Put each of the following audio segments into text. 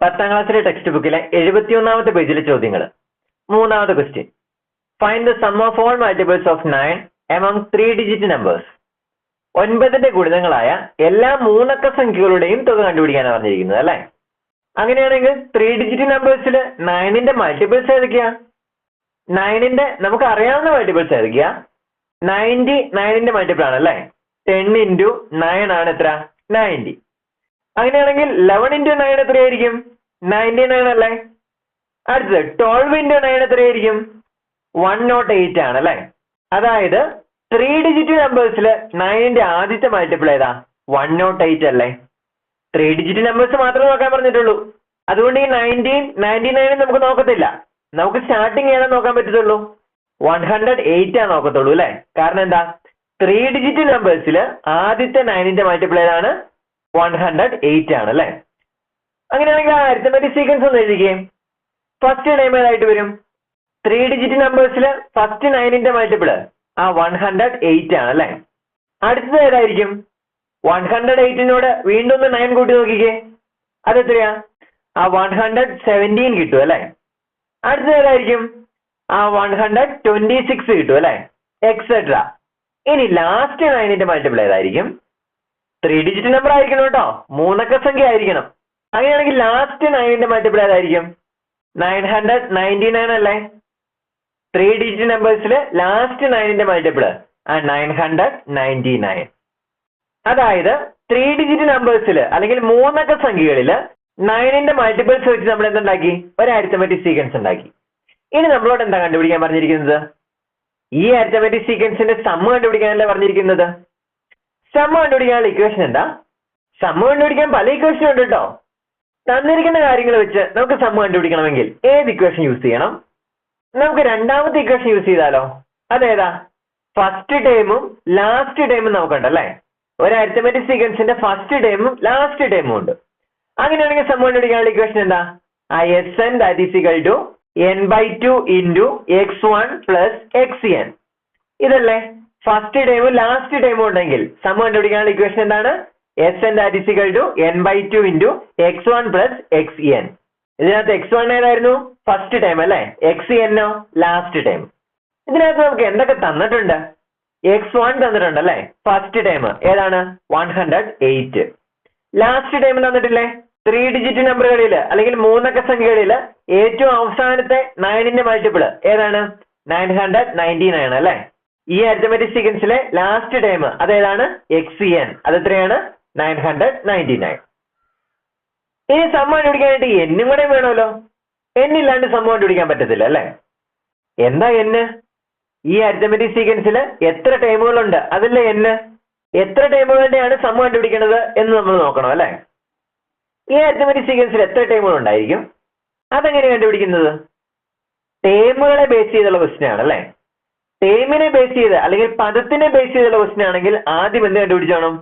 പത്താം ക്ലാസ്സിലെ ടെക്സ്റ്റ് ബുക്കിലെ എഴുപത്തിയൊന്നാമത്തെ പേജിലെ ചോദ്യങ്ങൾ മൂന്നാമത്തെ question find the sum of all multiples of nine among three digit numbers ഒൻപതിന്റെ ഗുണിതങ്ങളായ എല്ലാ മൂന്നക്ക സംഖ്യകളുടെയും തുക കണ്ടുപിടിക്കാനാണ് പറഞ്ഞിരിക്കുന്നത് അല്ലേ? അങ്ങനെയാണെങ്കിൽ ത്രീ ഡിജിറ്റ് നമ്പേഴ്സിൽ നയനിന്റെ മൾട്ടിപ്പിൾസ് ഏതൊക്കെയാ? നയനിന്റെ നമുക്ക് അറിയാവുന്ന മൾട്ടിപ്പിൾസ് ഏതൊക്കെയാ? നയന്റി നയനിന്റെ മൾട്ടിപ്പിൾ ആണ് അല്ലേ? ടെൻ ഇന്റു നയൻ ആണ് എത്ര? നയന്റി അങ്ങനെയാണെങ്കിൽ ലെവൻ ഇന്റു നയൻ എത്രയായിരിക്കും? നയന്റി നയൻ അല്ലേ? അടുത്തത് ട്വൽവ് ഇന്റു നയൻ എത്രയായിരിക്കും? വൺ നോട്ട് എയ്റ്റ് ആണ് അല്ലേ? അതായത് ത്രീ ഡിജിറ്റ് നമ്പേഴ്സിൽ നയനിന്റെ ആദ്യത്തെ മൾട്ടിപ്പിൾ ഏതാ? വൺ നോട്ട് എയ്റ്റ് അല്ലേ? ത്രീ ഡിജിറ്റ് നമ്പേഴ്സ് മാത്രമേ നോക്കാൻ പറഞ്ഞിട്ടുള്ളൂ. അതുകൊണ്ട് ഈ നയന്റീൻ നയന്റി നയനും നമുക്ക് നോക്കത്തില്ല. നമുക്ക് സ്റ്റാർട്ടിങ് ഏതാ നോക്കാൻ പറ്റത്തുള്ളൂ? വൺ ഹൺഡ്രഡ് എയ്റ്റ് ആ നോക്കത്തുള്ളൂ അല്ലേ? കാരണം എന്താ? ത്രീ ഡിജിറ്റ് നമ്പേഴ്സിൽ ആദ്യത്തെ നയനിന്റെ മൾട്ടിപ്പിൾ ഏതാണ്? വൺ ഹൺഡ്രഡ് എയ്റ്റ് ആണ് അല്ലേ? അങ്ങനെയാണെങ്കിൽ ആ അരിത്തമെറ്റിക് സീക്വൻസ് ഒന്ന് എഴുതിക്കേ. ഫസ്റ്റ് ടൈം ഏതായിട്ട് വരും? ത്രീ ഡിജിറ്റ് നമ്പേഴ്സിൽ ഫസ്റ്റ് നയനിന്റെ മൾട്ടിപ്പിൾ ആ വൺ ഹൺഡ്രഡ് എയ്റ്റ് ആണ് അല്ലേ? അടുത്തത് ഏതായിരിക്കും? വൺ ഹൺഡ്രഡ് എയ്റ്റിനോട് വീണ്ടും ഒന്ന് നയൻ കൂട്ടി നോക്കിക്കേ. അതെത്രയാ ആ വൺ ഹൺഡ്രഡ് സെവന്റീൻ കിട്ടും അല്ലേ? അടുത്തത് ഏതായിരിക്കും? ആ വൺ ഹൺഡ്രഡ് ട്വന്റി സിക്സ് കിട്ടും അല്ലേ? എക്സെട്ര ഇനി ലാസ്റ്റ് നയനിന്റെ മൾട്ടിപ്പിൾ ഏതായിരിക്കും? ത്രീ ഡിജിറ്റ് നമ്പർ ആയിരിക്കണം കേട്ടോ. മൂന്നക്ക സംഖ്യ ആയിരിക്കണം. അങ്ങനെയാണെങ്കിൽ ലാസ്റ്റ് നയനിന്റെ മൾട്ടിപ്പിൾ ഏതായിരിക്കും? നയൻ ഹൺഡ്രഡ് നയന്റി നയൻ അല്ലേ ത്രീ ഡിജിറ്റ് നമ്പേഴ്സിൽ ലാസ്റ്റ് നയനിന്റെ മൾട്ടിപ്പിൾ ആ നയൻ ഹൺഡ്രഡ് നയന്റി നയൻ അതായത് ത്രീ ഡിജിറ്റ് നമ്പേഴ്സിൽ അല്ലെങ്കിൽ മൂന്നക്ക സംഖ്യകളിൽ നയനിന്റെ മൾട്ടിപ്പിൾസ് വെച്ച് നമ്മൾ എന്തുണ്ടാക്കി? ഒരു അരിത്തമെറ്റിക് സീക്വൻസ് ഉണ്ടാക്കി. ഇനി നമ്മളോട് എന്താ കണ്ടുപിടിക്കാൻ പറഞ്ഞിരിക്കുന്നത്? ഈ അരിത്തമെറ്റിക് സീക്വൻസിന്റെ സമ്മ കണ്ടുപിടിക്കാനല്ലേ പറഞ്ഞിരിക്കുന്നത്? സമ്മ കണ്ടുപിടിക്കാനുള്ള ഇക്വേഷൻ എന്താ? സമ്മ കണ്ടുപിടിക്കാൻ പല ഇക്വേഷൻ ഉണ്ട് കേട്ടോ തന്നിരിക്കുന്ന കാര്യങ്ങൾ വെച്ച് നമുക്ക് സമ്മ കണ്ടുപിടിക്കണമെങ്കിൽ ഏത് ഇക്വേഷൻ യൂസ് ചെയ്യണം? നമുക്ക് രണ്ടാമത്തെ ഇക്വേഷൻ യൂസ് ചെയ്താലോ? അതേതാ? ഫസ്റ്റ് ടൈമും ലാസ്റ്റ് ടൈമും നമുക്കുണ്ടല്ലേ? ഒരു അരിത്തമെറ്റിക് സീക്വൻസിന്റെ ഫസ്റ്റ് ടൈമും ലാസ്റ്റ് ടൈമും ഉണ്ട്. അങ്ങനെയാണെങ്കിൽ സമ്മ കണ്ടുപിടിക്കാനുള്ള ഇക്വേഷൻ എന്താ? ആ S N that is equal to N by two into X one plus X N ഇതല്ലേ? ഫസ്റ്റ് ടൈമും ലാസ്റ്റ് ടൈമും ഉണ്ടെങ്കിൽ സമ കണ്ടുപിടിക്കാനുള്ള ഇക്വേഷൻ എന്താണ്? S N that is equal to N by two into X one plus X N ഇതിനകത്ത് X one ഏതായിരുന്നു? First time അല്ലേ? എക്സ് എന്നോ ലാസ്റ്റ് ടൈം ഇതിനകത്ത് നമുക്ക് എന്തൊക്കെ തന്നിട്ടുണ്ട്? എക്സ് വൺ തന്നിട്ടുണ്ട് അല്ലേ? ഫസ്റ്റ് ടൈം ഏതാണ്? One hundred eight last time തന്നിട്ടില്ലേ? Three digit നമ്പറുകളിൽ അല്ലെങ്കിൽ മൂന്നക്ക സംഖ്യകളിൽ ഏറ്റവും അവസാനത്തെ നയനിന്റെ മൾട്ടിപ്പിൾ ഏതാണ്? നയൻ ഹൺഡ്രഡ് നയന്റി നയൻ അല്ലേ? ഈ അരിത്തമെറ്റിക് സീക്വൻസിലെ ലാസ്റ്റ് ടൈം അതേതാണ്? എക്സ് എൻ അത് എത്രയാണ് നയൻ ഹൺഡ്രഡ് നയന്റി നയൻ ഇനി സമ്മ കണ്ടുപിടിക്കാനായിട്ട് എന്നും കൂടെ വേണമല്ലോ. എന്നില്ലാണ്ട് സമ്മ കണ്ടുപിടിക്കാൻ പറ്റത്തില്ല അല്ലേ? എന്താ എന്ന് ഈ അരിത്തമെറ്റിക് സീക്വൻസിൽ എത്ര ടൈമുകളുണ്ട് അതല്ലേ എന്ന് എത്ര ടൈമുകളുടെയാണ് സമ്മ കണ്ടുപിടിക്കുന്നത് എന്ന് നമ്മൾ നോക്കണം അല്ലേ? ഈ അരിത്തമെറ്റിക് സീക്വൻസിൽ എത്ര ടൈമുകൾ ഉണ്ടായിരിക്കും? അതെങ്ങനെ കണ്ടുപിടിക്കുന്നത്? ടൈമുകളെ ബേസ് ചെയ്തുള്ള ക്വസ്റ്റ്യൻ ആണ് അല്ലേ? ടേമിനെ ബേസ് ചെയ്ത് അല്ലെങ്കിൽ പദത്തിനെ ബേസ് ചെയ്തുള്ള ക്വസ്റ്റ്യൻ ആണെങ്കിൽ ആദ്യം എന്ത് കണ്ടുപിടിച്ചോണം?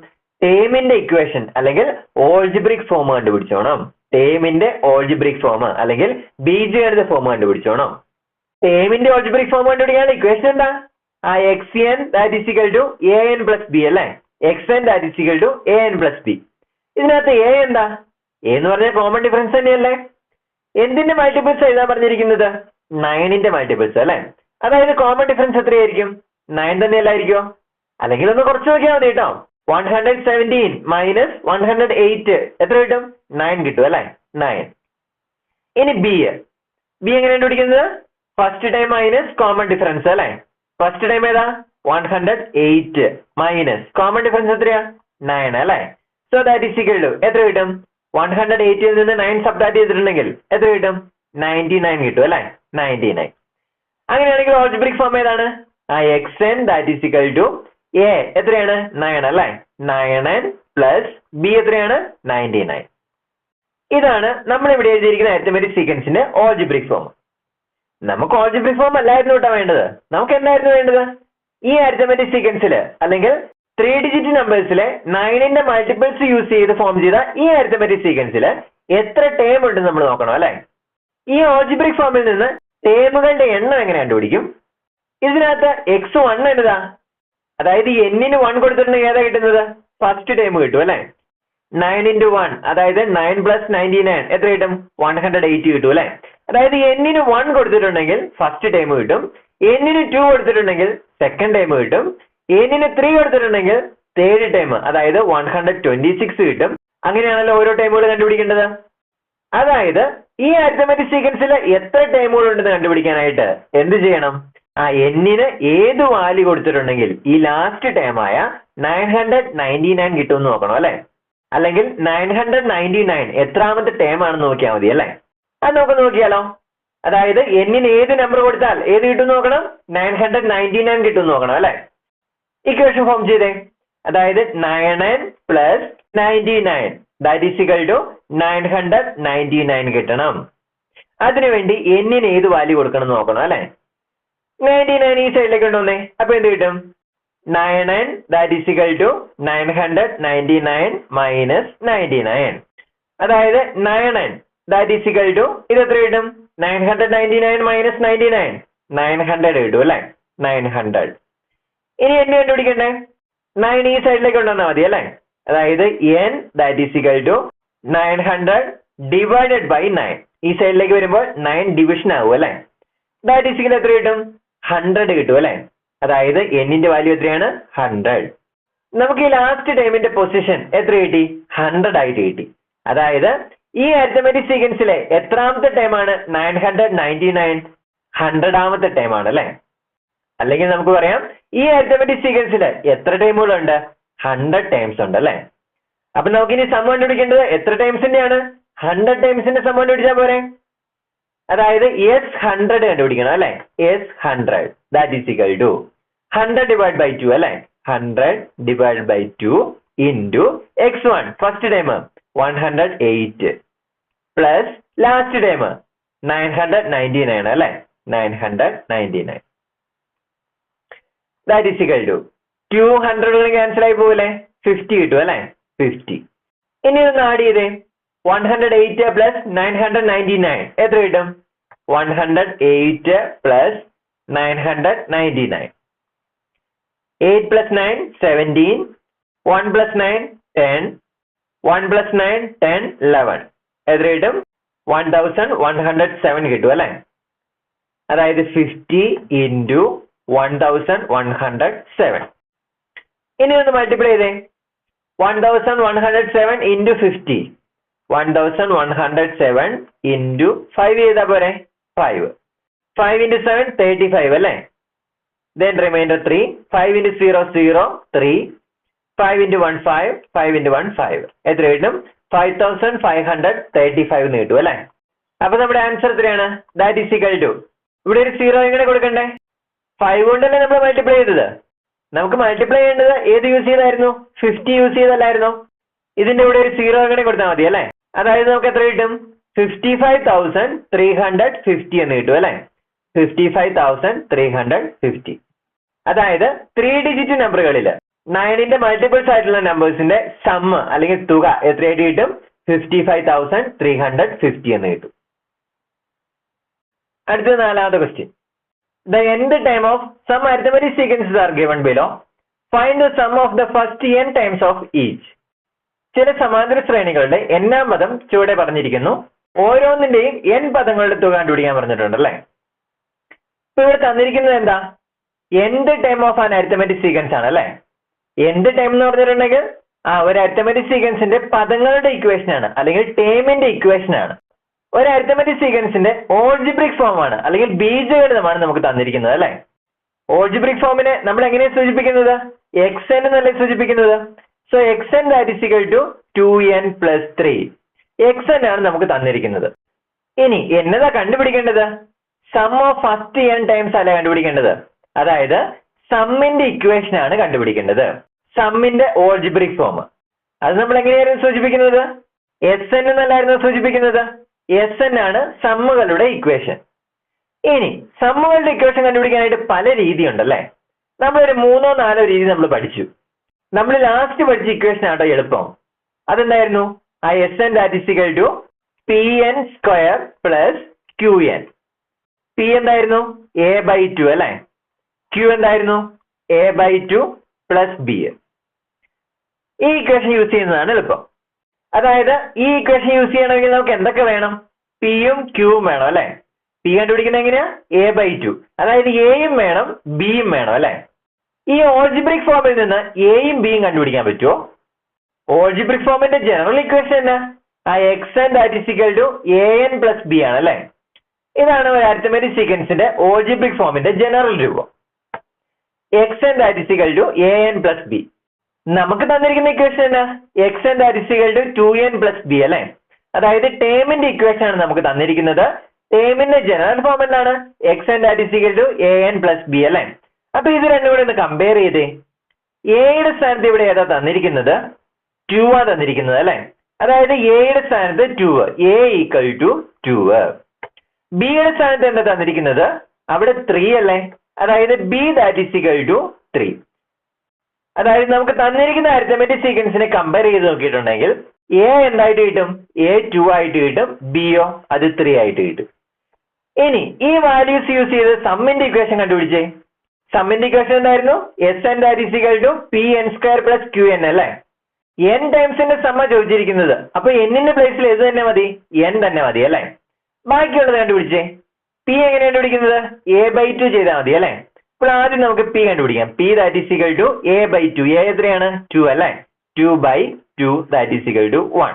ടേമിന്റെ ഇക്വേഷൻ അല്ലെങ്കിൽ ഓൾജിബ്രിക് ഫോം കണ്ടുപിടിച്ചോണം. ടേമിന്റെ ഓൾജിബ്രിക് ഫോം അല്ലെങ്കിൽ ബീജഗണിത ഫോം കണ്ടുപിടിച്ചോണം. ടേമിന്റെ ഓൾജിബ്രിക് ഫോം കണ്ടുപിടിക്കാൻ ഇക്വേഷൻ എന്താ? ആ X N that is equal to A N plus B അല്ലേ? X N that is equal to A N plus B ഇതിനകത്ത് എ എന്താ? എ എന്ന് പറഞ്ഞാൽ കോമൺ ഡിഫറൻസ് തന്നെയല്ലേ? എന്തിന്റെ മൾട്ടിപ്പിൾസ് എഴുതാൻ പറഞ്ഞിരിക്കുന്നത്? നയനിന്റെ മൾട്ടിപ്പിൾസ് അല്ലേ? അതായത് കോമൺ ഡിഫറൻസ് എത്രയായിരിക്കും? നയൻ തന്നെ അല്ലായിരിക്കും അല്ലെങ്കിൽ ഒന്ന് കുറച്ച് നോക്കിയാൽ മതി കേട്ടോ one hundred seventeen minus one hundred eight എത്ര കിട്ടും? നയൻ കിട്ടും അല്ലേ? നയൻ ഇനി ബി ബി എങ്ങനെ കണ്ടുപിടിക്കുന്നത്? First time minus common difference അല്ലേ? ഫസ്റ്റ് ടൈം ഏതാ? One hundred eight minus common difference എത്രയാ? നയൻ അല്ലേ? So that is equal to എത്ര കിട്ടും? വൺ ഹൺഡ്രഡ് എയ്റ്റിൽ നിന്ന് നയൻ സബ്ഡാറ്റ് ചെയ്തിട്ടുണ്ടെങ്കിൽ എത്ര കിട്ടും? നയന്റി നയൻ കിട്ടും അല്ലേ? നയന്റി നയൻ അങ്ങനെയാണെങ്കിൽ ഓൾജിബ്രിക് ഫോം ഏതാണ്? ആ X N that is equal to A എത്രയാണ്? നയൻ അല്ലേ? നയൻ എൻ പ്ലസ് ബി എത്രയാണ്? നയന്റി നയൻ ഇതാണ് നമ്മൾ ഇവിടെ എഴുതിയിരിക്കുന്ന അരിത്തമെറ്റിക് സീക്വൻസിന്റെ ഓൾജിബ്രിക് ഫോം നമുക്ക് ഓൾജിബ്രിക് ഫോം അല്ലായിരുന്നു കേട്ടോ വേണ്ടത്. നമുക്ക് എന്തായിരുന്നു വേണ്ടത്? ഈ അരിത്തമെറ്റിക് സീക്വൻസിൽ അല്ലെങ്കിൽ ത്രീ ഡിജിറ്റ് നമ്പേഴ്സിലെ നയനിന്റെ മൾട്ടിപ്പിൾസ് യൂസ് ചെയ്ത് ഫോം ചെയ്ത ഈ അരിത്തമെറ്റിക് സീക്വൻസിൽ എത്ര ടേം ഉണ്ട് നമ്മൾ നോക്കണം അല്ലെ? ഈ ഓൾജിബ്രിക് ഫോമിൽ നിന്ന് ടേമുകളുടെ എണ്ണം എങ്ങനെ കണ്ടുപിടിക്കും? ഇതിനകത്ത് എക്സ് വൺ എന്നതാ? അതായത് എന്നിന് വൺ കൊടുത്തിട്ടുണ്ടെങ്കിൽ ഏതാ കിട്ടുന്നത്? ഫസ്റ്റ് ടൈം കിട്ടും അല്ലേ? നയൻ ഇന്റു വൺ അതായത് നയൻ പ്ലസ് നയന്റി നയൻ എത്ര കിട്ടും? വൺ ഹൺഡ്രഡ് എയ്റ്റി കിട്ടും അല്ലെ? അതായത് എന്നിന് വൺ കൊടുത്തിട്ടുണ്ടെങ്കിൽ ഫസ്റ്റ് ടൈം കിട്ടും. എന്നിന് ടു കൊടുത്തിട്ടുണ്ടെങ്കിൽ സെക്കൻഡ് ടൈം കിട്ടും. എന്നിന് ത്രീ കൊടുത്തിട്ടുണ്ടെങ്കിൽ തേർഡ് ടൈം അതായത് വൺ ഹൺഡ്രഡ് ട്വന്റി സിക്സ് കിട്ടും. അങ്ങനെയാണല്ലോ ഓരോ ടൈമുകൾ കണ്ടുപിടിക്കേണ്ടത്. അതായത് ഈ അരിത്തമെറ്റിക് സീക്വൻസിൽ എത്ര ടൈമുകൾ ഉണ്ടെന്ന് കണ്ടുപിടിക്കാനായിട്ട് എന്ത് ചെയ്യണം? ആ എന്നിന് ഏത് വാല്യൂ കൊടുത്തിട്ടുണ്ടെങ്കിൽ ഈ ലാസ്റ്റ് ടൈമായ നയൻ ഹൺഡ്രഡ് നയന്റി നയൻ കിട്ടുമെന്ന് നോക്കണം അല്ലെ? അല്ലെങ്കിൽ നയൻ ഹൺഡ്രഡ് നയന്റി നയൻ എത്രാമത്തെ ടൈം ആണെന്ന് നോക്കിയാൽ മതി അല്ലെ? അത് നമുക്ക് നോക്കിയാലോ? അതായത് എന്നിന് ഏത് നമ്പർ കൊടുത്താൽ ഏത് കിട്ടും നോക്കണം? നയൻ ഹൺഡ്രഡ് നയന്റി നയൻ കിട്ടും നോക്കണം അല്ലെ? ഇക്വേഷൻ ഫോം ചെയ്തേ. അതായത് nine plus ninety nine that is equal to nine hundred ninety nine കിട്ടണം അതിനുവേണ്ടി എന്നിന് ഏത് വാല്യൂ കൊടുക്കണം എന്ന് നോക്കണം അല്ലെ? നയന്റി നയൻ ഈ സൈഡിലേക്ക് കൊണ്ടുവന്നേ. അപ്പൊ എന്ത് കിട്ടും? Nine nine that is equal to nine hundred ninety nine minus ninety nine അതായത് nine nine that is equal to ഇത് എത്ര കിട്ടും? Nine hundred ninety nine minus ninety nine nine hundred കിട്ടും അല്ലെ? നയൻ ഹൺഡ്രഡ് ഇനി എന്നെ കണ്ടുപിടിക്കണ്ടേ? നയൻ ഈ സൈഡിലേക്ക് കൊണ്ടുവന്നാൽ മതി അല്ലെ? അതായത് N that is equal to nine hundred divided by nine ഈ സൈഡിലേക്ക് വരുമ്പോൾ നയൻ ഡിവിഷൻ ആകും അല്ലെ? ദാറ്റ് ഈസ് ഇക്വൽ എത്ര കിട്ടും? ഹൺഡ്രഡ് കിട്ടും അല്ലെ? അതായത് എന്നിന്റെ വാല്യൂ എത്രയാണ്? ഹൺഡ്രഡ് നമുക്ക് ഈ ലാസ്റ്റ് ടൈമിന്റെ പൊസിഷൻ എത്ര കിട്ടി? ഹൺഡ്രഡ് ആയിട്ട് കിട്ടി. അതായത് ഈ അരിത്തമെറ്റിക് സീക്വൻസിലെ എത്രാമത്തെ ടൈമാണ് നയൻ ഹൺഡ്രഡ് നയന്റി നയൻ ഹൺഡ്രഡാമത്തെ ടൈമാണ് അല്ലെ? അല്ലെങ്കിൽ നമുക്ക് പറയാം ഈ അരിത്തമെറ്റിക് സീക്വൻസിൽ എത്ര ടൈമുകളുണ്ട് ഹൺഡ്രഡ് ടൈംസ് ഉണ്ട് അല്ലേ? അപ്പൊ നമുക്ക് ഇനി സം കണ്ടുപിടിക്കേണ്ടത് എത്ര ടൈംസിന്റെയാണ് ഹൺഡ്രഡ് ടൈംസിന്റെ സം കണ്ടുപിടിച്ചാൽ പോരെ? അതായത് എസ് ഹൺഡ്രഡ് കണ്ടുപിടിക്കണം അല്ലെ? S hundred that is equal to hundred divide by two അല്ലെ? Hundred divide by two into X one first time one hundred eight plus last time nine hundred ninety nine അല്ലെ? Nine hundred ninety nine that is equal to two hundred cancel ആയി പോകില്ലേ fifty കിട്ടും അല്ലേ? Fifty ഇനി ഒന്ന് add ചെയ്തേ. One hundred eight plus nine hundred ninety nine എത്ര കിട്ടും? One hundred eight plus nine hundred ninety nine eight plus nine seventeen one plus nine ten one plus nine ten eleven എത്ര കിട്ടും? One thousand one hundred seven കിട്ടും അല്ലേ? അതായത് fifty into one thousand one hundred seven ഇനി ഒന്ന് multiply ചെയ്തേ. One thousand one hundred seven into fifty one thousand one hundred seven into five ചെയ്താൽ പോരെ? Five five into seven thirty five അല്ലേ? Then remainder three five into zero zero three five into one five five into one five എത്ര കിട്ടും? Five thousand five hundred thirty five എന്ന് കിട്ടും അല്ലേ? അപ്പൊ നമ്മുടെ ആൻസർ എത്രയാണ്? ദാറ്റ് ഈസ് ഇക്വൽ ടു ഇവിടെ ഒരു സീറോ എങ്ങനെ കൊടുക്കണ്ടേ? ഫൈവ് കൊണ്ടല്ലേ നമ്മൾ മൾട്ടിപ്ലൈ ചെയ്തത്? നമുക്ക് മൾട്ടിപ്ലൈ ചെയ്യേണ്ടത് ഏത് യൂസ് ചെയ്തായിരുന്നു? ഫിഫ്റ്റി യൂസ് ചെയ്തല്ലായിരുന്നോ? ഇതിന്റെ ഇവിടെ ഒരു സീറോ അങ്ങനെ കൊടുത്താൽ മതി അല്ലേ? അതായത് നമുക്ക് എത്ര കിട്ടും? Fifty five thousand three hundred fifty എന്ന് കിട്ടും അല്ലേ? Fifty five thousand three hundred fifty അതായത് ത്രീ ഡിജിറ്റ് നമ്പറുകളിൽ നയനിന്റെ മൾട്ടിപ്പിൾസ് ആയിട്ടുള്ള നമ്പേഴ്സിന്റെ സമ്മ് അല്ലെങ്കിൽ തുക എത്രയായിട്ട് കിട്ടും? Fifty five thousand three hundred fifty എന്ന് കിട്ടും. അടുത്ത നാലാമത്തെ question the end time of some arithmetic sequences are given below. Find the sum of the first n times of each. ചില സമാന്തര ശ്രേണികളുടെ എന്നാം പദം ചുവടെ പറഞ്ഞിരിക്കുന്നു. ഓരോന്നിന്റെയും എൻ പദങ്ങളുടെ തുക കണ്ടുപിടിക്കാൻ പറഞ്ഞിട്ടുണ്ട് അല്ലേ? ഇപ്പൊ ഇവിടെ തന്നിരിക്കുന്നത് എന്താ? Nth time of an arithmetic sequence ആണ് അല്ലേ? എന്ത് ടൈം എന്ന് പറഞ്ഞിട്ടുണ്ടെങ്കിൽ ആ ഒരു അരിത്തമെറ്റിക് സീക്വൻസിന്റെ പദങ്ങളുടെ ഇക്വേഷൻ ആണ്. അല്ലെങ്കിൽ ടേമിന്റെ ഇക്വേഷൻ ആണ്. ഒരു അരിത്തമെറ്റിക് സീക്വൻസിന്റെ ഓൾജിബ്രിക് ഫോം ആണ്. അല്ലെങ്കിൽ ബീജഗണിതമാണ് നമുക്ക് തന്നിരിക്കുന്നത് അല്ലെ? ഓൾജിബ്രിക് ഫോമിനെ നമ്മൾ എങ്ങനെയാണ് സൂചിപ്പിക്കുന്നത്? എക്സ് എൻ എന്നല്ലേ സൂചിപ്പിക്കുന്നത്? So X N that is to two N plus three X N ആണ് നമുക്ക് തന്നിരിക്കുന്നത്. ഇനി എന്നതാ കണ്ടുപിടിക്കേണ്ടത്? Sum of first N times അല്ല കണ്ടുപിടിക്കേണ്ടത്? അതായത് സമ്മിന്റെ ഇക്വേഷൻ ആണ് കണ്ടുപിടിക്കേണ്ടത്. സമ്മിന്റെ ഓൾജിബ്രിക് ഫോം അത് നമ്മൾ എങ്ങനെയായിരുന്നു സൂചിപ്പിക്കുന്നത്? എസ് എൻ എന്നല്ലായിരുന്നു സൂചിപ്പിക്കുന്നത്? എസ് എൻ ആണ് സമ്മുകളുടെ ഇക്വേഷൻ ഇനി സമ്മുകളുടെ ഇക്വേഷൻ കണ്ടുപിടിക്കാനായിട്ട് പല രീതിയുണ്ടല്ലേ? നമ്മളൊരു മൂന്നോ നാലോ രീതി നമ്മൾ പഠിച്ചു. നമ്മൾ ലാസ്റ്റ് പഠിച്ച ഇക്വേഷൻ ആട്ടോ എളുപ്പം. അതെന്തായിരുന്നു? ആ S N that is equal to P N square plus Q N P എന്തായിരുന്നു? എ ബൈ ടു അല്ലെ? ക്യു എന്തായിരുന്നു? A by two plus B ഈ ഇക്വേഷൻ യൂസ് ചെയ്യുന്നതാണ് എളുപ്പം. അതായത് ഈ ഇക്വേഷൻ യൂസ് ചെയ്യണമെങ്കിൽ നമുക്ക് എന്തൊക്കെ വേണം? പിയും ക്യൂവും വേണം അല്ലെ? പി കണ്ടുപിടിക്കുന്നത് എങ്ങനെയാ? എ ബൈ ടു അതായത് എയും വേണം ബിയും വേണം അല്ലെ? ഈ ഓൾജിബ്രിക് ഫോമിൽ നിന്ന് എയും ബിയും കണ്ടുപിടിക്കാൻ പറ്റുമോ ഓൾജിബ്രിക് ഫോമിന്റെ ജനറൽ ഇക്വേഷൻ എന്നാ? ആ X N that equal to A N plus B ആണ് അല്ലെ? ഇതാണ് ഒരു അരിത്തമെറ്റിക് സീക്വൻസിന്റെ ഓൾജിബ്രിക് ഫോമിന്റെ ജനറൽ രൂപം. X and that equal to A N plus B നമുക്ക് തന്നിരിക്കുന്ന ഇക്വേഷൻ എന്നാ X and is equal to N plus B അല്ലെ? അതായത് ടേമിന്റെ ഇക്വേഷൻ ആണ് നമുക്ക് തന്നിരിക്കുന്നത്. ടേമിന്റെ ജനറൽ ഫോം എന്താണ്? X and is equal to A N plus B അല്ലെ? അപ്പൊ ഇത് രണ്ടും കൂടെ ഒന്ന് കമ്പയർ ചെയ്തേ. എയുടെ സ്ഥാനത്ത് ഇവിടെ ഏതാ തന്നിരിക്കുന്നത്? ടു ആ തന്നിരിക്കുന്നത് അല്ലെ? അതായത് എയുടെ സ്ഥാനത്ത് two A equal to two ബിയുടെ സ്ഥാനത്ത് എന്താ തന്നിരിക്കുന്നത്? അവിടെ ത്രീ അല്ലേ? അതായത് B that equal to three അതായത് നമുക്ക് തന്നിരിക്കുന്ന അരിത്തമെറ്റിക് സീക്വൻസിനെ കമ്പയർ ചെയ്ത് നോക്കിയിട്ടുണ്ടെങ്കിൽ എ എന്തായിട്ട് കിട്ടും? എ ടു ആയിട്ട് കിട്ടും. ബിയോ അത് ത്രീ ആയിട്ട് കിട്ടും. ഇനി ഈ വാല്യൂസ് യൂസ് ചെയ്ത് സമ്മിന്റെ ഇക്വേഷൻ കണ്ടുപിടിച്ചേ. സമ്മിന്റെ ഇക്വേഷൻ എന്തായിരുന്നു? S N that two P N square plus Q N അല്ലേ? എൻ ടൈംസിന്റെ സമ്മ ചോദിച്ചിരിക്കുന്നത്. അപ്പൊ എന്നിന്റെ പ്ലേസിൽ ഏത് തന്നെ മതി? എൻ തന്നെ മതി അല്ലേ? ബാക്കിയുള്ളത് കണ്ടുപിടിച്ചേ. പി എങ്ങനെ കണ്ടുപിടിക്കുന്നത്? എ ബൈ ടു ചെയ്താൽ മതി അല്ലെ? ഇപ്പോൾ ആദ്യം നമുക്ക് പി കണ്ടുപിടിക്കാം. P that is equal to A by two A എത്രയാണ്? ടു അല്ലേ? Two by two that is equal to one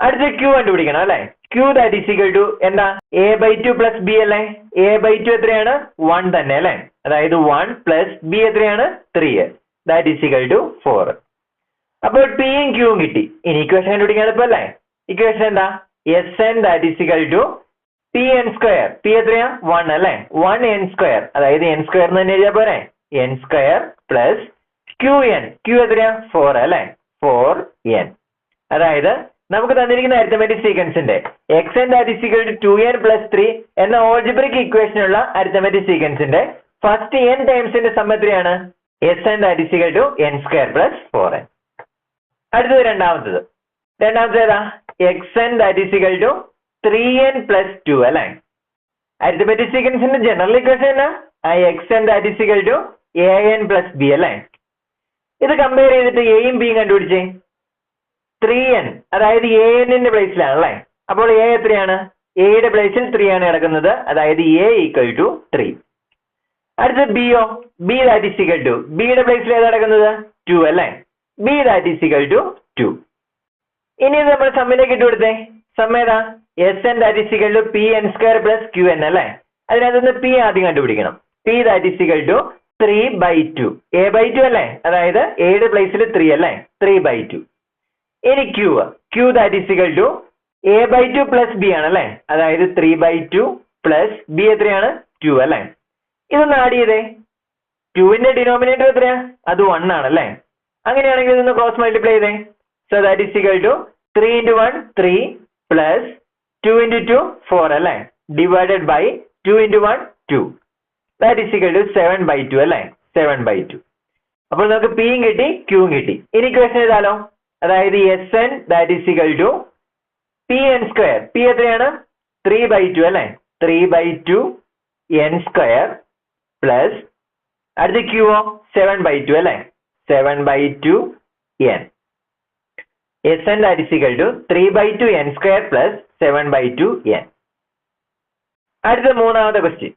അടുത്ത ക്യൂ കണ്ടുപിടിക്കണം അല്ലേ? Q that is equal to എന്താ? A by two plus B അല്ലേ? എ ബൈ ടു എത്രയാണ്? One തന്നെ അല്ലേ? അതായത് വൺ പ്ലസ് ബി എത്രയാണ്? Three that is equal to four അപ്പോൾ പിയും ക്യൂവും കിട്ടി. ഇനി ഇക്വേഷൻ കണ്ടുപിടിക്കാൻ എളുപ്പമല്ലേ ഇക്വേഷൻ എന്താ? S N that is equal to P N square P എത്രയാ? വൺ അല്ലെ? വൺ എൻ സ്ക്വയർ അതായത് എൻ സ്ക്വയർ എന്ന് തന്നെ എഴുതിയാ പോരെ? N square plus Q N Q എത്രയാ? ഫോർ അല്ലെ? ഫോർ എൻ അതായത് നമുക്ക് തന്നിരിക്കുന്ന arithmetic സീക്വൻസിന്റെ X N that two N plus three എന്ന ഓൾജിബ്രിക് ഇക്വേഷനുള്ള അരിത്തമെറ്റിക് സീക്വൻസിന്റെ ഫസ്റ്റ് എൻ ടൈംസിന്റെ സമ്മ എത്രയാണ്? S N that to N square plus four N അടുത്തത് രണ്ടാമത്തത്. രണ്ടാമത്തേതാ? X N that to three N plus two അല്ലെ? അരിത്തമെറ്റിക് സീക്വൻസിന്റെ ജനറൽ ഇക്വേഷൻ എന്നാ? X N that to A N plus B അല്ലെ? ഇത് കമ്പയർ ചെയ്തിട്ട് എയും ബിയും കണ്ടുപിടിച്ചേ. ത്രീ എൻ അതായത് എ എന്നിന്റെ പ്ലേസിലാണ് അല്ലേ? അപ്പോൾ എ എത്രയാണ്? എയുടെ പ്ലേസിൽ ത്രീ ആണ് കിടക്കുന്നത്. അതായത് എ ഈക്വൽ ടു ത്രീ അടുത്തത് ബിയോ B that is equal to ബിയുടെ പ്ലേസിൽ ഏതാ കിടക്കുന്നത്? ടു അല്ലേ? B that is equal to two ഇനി നമ്മൾ സമ്മിലേക്ക് ഇട്ട് സം ഏതാ S N that to P N square plus Q N അല്ലേ? അതിനകത്തുനിന്ന് പി ആദ്യം കണ്ടുപിടിക്കണം. P that is equal to three by two A by two അല്ലേ? അതായത് എയുടെ പ്ലേസിൽ ത്രീ അല്ലേ? ത്രീ ബൈ ടു ഇനി Q Q that is equal to A by two plus B ആണ് അതായത് three by two plus B എത്രയാണ്? Two അല്ലേ? ഇതൊന്ന് ആഡ് ചെയ്തേ. ടുവിന്റെ ഡിനോമിനേറ്റർ എത്രയാ? അത് വൺ ആണ് അല്ലേ? അങ്ങനെയാണെങ്കിൽ ഇതൊന്ന് ക്രോസ് മൾട്ടിപ്ലൈ ചെയ്തേ. So that is equal to three into one three plus two into two four അല്ലേ? Divided by two into one two that is equal to seven by two അല്ലേ? Seven by two അപ്പോൾ നമുക്ക് പിയും കിട്ടി ക്യൂവും കിട്ടി. ഇനി question ചെയ്താലോ അതായത് S N that is equal to P N square P എത്രയാണ്? ത്രീ ബൈ ടു അല്ലേ? Three by two N square plus അടുത്ത ക്യൂവോ സെവൻ ബൈ ടു അല്ലേ? Seven by two N S N that is equal to three by two N square plus seven by two N അടുത്ത മൂന്നാമത്തെ question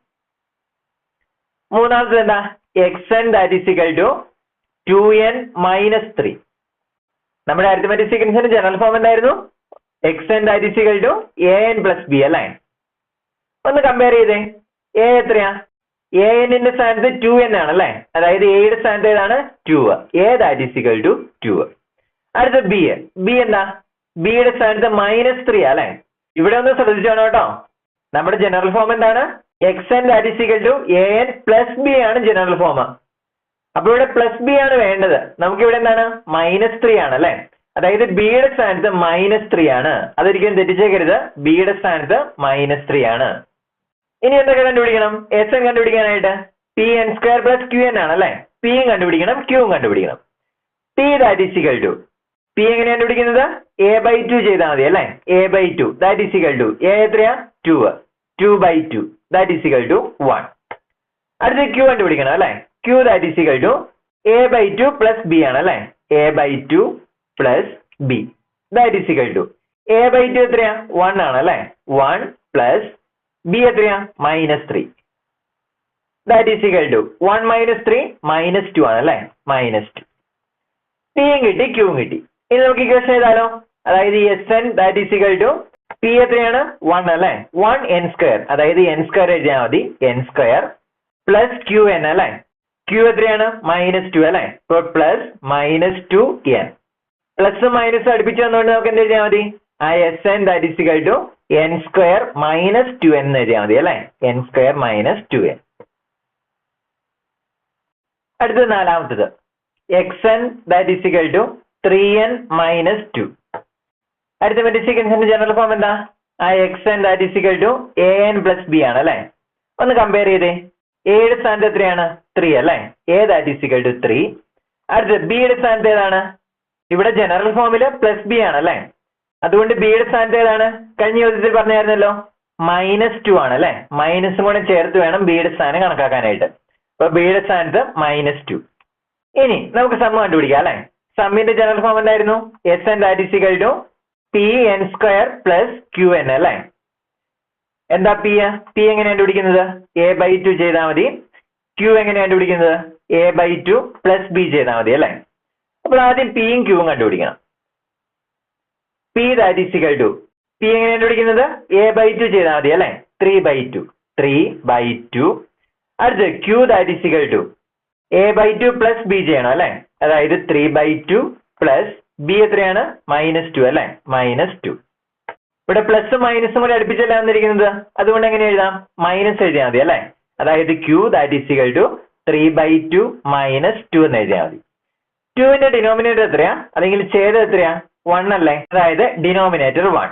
മൂന്നാമത്തെ എന്താ? X N that is equal to two N minus three നമ്മുടെ arithmetic സീക്വൻസിന്റെ general form എന്തായിരുന്നു? X N that is equal to A N plus B അല്ലേ ഒന്ന് compare ചെയ്തേ. എ എത്രയാ? എ എന്നിന്റെ സ്ഥാനത്ത് ടു എൻ ആണ് അല്ലേ? അതായത് എയുടെ സ്ഥാനത്ത് ഏതാണ്? Two A that is equal to two അടുത്ത ബി ബി എന്താ? ബിയുടെ സ്ഥാനത്ത് മൈനസ് ത്രീ അല്ലെ? ഇവിടെ ഒന്ന് ശ്രദ്ധിച്ചോണം കേട്ടോ. നമ്മുടെ ജനറൽ ഫോം എന്താണ്? X N that to A N plus B ആണ് ജനറൽ ഫോം അപ്പൊ ഇവിടെ പ്ലസ് ബി ആണ് വേണ്ടത്. നമുക്ക് ഇവിടെ എന്താണ്? മൈനസ് ത്രീ ആണ് അല്ലെ? അതായത് ബിയുടെ സ്ഥാനത്ത് മൈനസ് ത്രീ ആണ്. അതൊരിക്കലും തെറ്റിച്ചേക്കരുത്. ബിയുടെ സ്ഥാനത്ത് മൈനസ് ത്രീ ആണ്. ഇനി എന്തൊക്കെ കണ്ടുപിടിക്കണം? എസ് എൻ കണ്ടുപിടിക്കാനായിട്ട് P N square plus Q N ആണ് അല്ലെ? പിയും കണ്ടുപിടിക്കണം ക്യൂവും കണ്ടുപിടിക്കണം. P that is equal to P എങ്ങനെ കണ്ടുപിടിക്കുന്നത്? എ ബൈ ടു ചെയ്താൽ മതി അല്ലെ? A by two that is equal to A എത്രയാ? Two two by two that is equal to one അടുത്ത ക്യൂ കണ്ടുപിടിക്കണം അല്ലേ? Q that is equal to A by two plus B ആണ് അല്ലേ? A by two plus B that is equal to A by two എത്രയാ? One ആണ് അല്ലേ? One plus B എത്രയാ? Minus three that is equal to one minus three minus two ആണ് അല്ലേ? Minus to പിയും കിട്ടി ക്യൂവും കിട്ടി. ഇനി നമുക്ക് ഇക്വേഷൻ ചെയ്താലോ അതായത് S N that is equal to P എത്രയാണ്? വൺ അല്ലെ? വൺ എൻ സ്ക്വയർ അതായത് എൻ സ്ക്വയർ എഴുതിയാൽ മതി. N square plus Q N അല്ലെ? ക്യു എത്രയാണ്? മൈനസ് ടു അല്ലെ? ഇപ്പൊ plus minus two N plus minus അടുപ്പിച്ച് വന്നുകൊണ്ട് നമുക്ക് എന്ത് എഴുതിയാൽ മതി? ആ S N that is equal to N square minus two N എന്ന് എഴുതിയാൽ മതി അല്ലെ? N square minus two N അടുത്തത് നാലാമത്തത്. X N that is equal to three N minus two arithmetic സീക്വൻസിന്റെ general form എന്താ? ആ X N that is equal to A N plus B ആണ് അല്ലെ? ഒന്ന് കമ്പയർ ചെയ്തേ. എയുടെ സ്ഥാനത്ത് എത്രയാണ്? ത്രീ അല്ലേ? A that is equal to three അടുത്തത് ബിയുടെ സ്ഥാനത്ത് ഏതാണ്? ഇവിടെ ജനറൽ ഫോമിൽ പ്ലസ് ബി ആണ് അല്ലെ? അതുകൊണ്ട് ബിയുടെ സ്ഥാനത്ത് ഏതാണ്? കഴിഞ്ഞ ചോദ്യത്തിൽ പറഞ്ഞായിരുന്നല്ലോ. മൈനസ് ടു ആണ് അല്ലെ? മൈനസും കൂടെ ചേർത്ത് വേണം ബിയുടെ സ്ഥാനം കണക്കാക്കാനായിട്ട്. അപ്പൊ ബിയുടെ സ്ഥാനത്ത് മൈനസ് ടു ഇനി നമുക്ക് സം കണ്ടുപിടിക്കാം അല്ലെ? സമ്മിന്റെ ജനറൽ ഫോം എന്തായിരുന്നു? S N that is equal to P N square plus Q N അല്ലേ? എന്താ പി പി എങ്ങനെ കണ്ടുപിടിക്കുന്നത്? എ ബൈ ടു ചെയ്താൽ മതി. ക്യു എങ്ങനെ കണ്ടുപിടിക്കുന്നത്? A by two plus B ചെയ്താൽ മതി അല്ലേ? അപ്പോൾ ആദ്യം പിയും ക്യൂവും കണ്ടുപിടിക്കണം. P that is equal to P എങ്ങനെ കണ്ടുപിടിക്കുന്നത്? എ ബൈ ടു ചെയ്താൽ മതി അല്ലേ? Three by two three by two അടുത്ത് Q that is equal to A by two plus B ചെയ്യണം അല്ലെ? അതായത് three by two plus B എത്രയാണ്? മൈനസ് ടു അല്ലെ? മൈനസ് ടു ഇവിടെ പ്ലസ് മൈനസും കൂടെ അടുപ്പിച്ചല്ല വന്നിരിക്കുന്നത്? അതുകൊണ്ട് എങ്ങനെ എഴുതാം? മൈനസ് എഴുതിയാൽ മതി അല്ലെ? അതായത് Q that is equal to three by two minus two എന്ന് എഴുതിയാൽ മതി. ടുവിന്റെ ഡിനോമിനേറ്റർ എത്രയാ? അല്ലെങ്കിൽ ഛേദം എത്രയാ? വൺ അല്ലേ? അതായത് ഡിനോമിനേറ്റർ വൺ